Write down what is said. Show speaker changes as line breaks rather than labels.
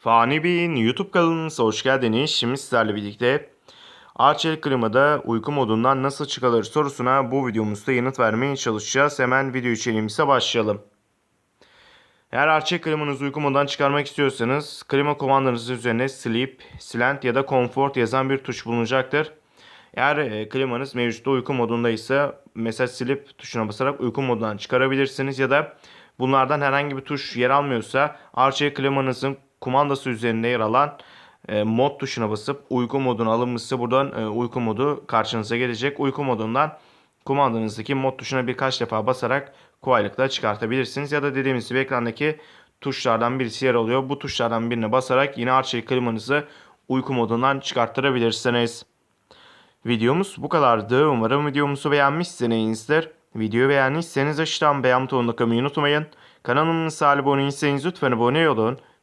Fani Bey'in YouTube kanalımıza hoş geldiniz. Şimdi sizlerle birlikte Arçelik klimada uyku modundan nasıl çıkılır sorusuna bu videomuzda yanıt vermeye çalışacağız. Hemen video içeriğimize başlayalım. Eğer Arçelik klimanızı uyku modundan çıkarmak istiyorsanız klima kumandanızın üzerine Sleep, Silent ya da Comfort yazan bir tuş bulunacaktır. Eğer e, klimanız mevcutta uyku modundaysa mesela Sleep tuşuna basarak uyku modundan çıkarabilirsiniz ya da bunlardan herhangi bir tuş yer almıyorsa Arçelik klimanızın kumandası üzerinde yer alan e, mod tuşuna basıp uyku moduna alınmışsa buradan e, uyku modu karşınıza gelecek. Uyku modundan kumandanızdaki mod tuşuna birkaç defa basarak kolaylıkla çıkartabilirsiniz. Ya da dediğimiz gibi ekrandaki tuşlardan birisi yer alıyor. Bu tuşlardan birine basarak yine Arçelik klimanızı uyku modundan çıkarttırabilirsiniz. Videomuz bu kadardı. Umarım videomuzu beğenmişsinizdir. Videoyu beğendiyseniz aşağıdan beğen butonuna kalmayı unutmayın. Kanalımıza abone değilseniz lütfen abone olun.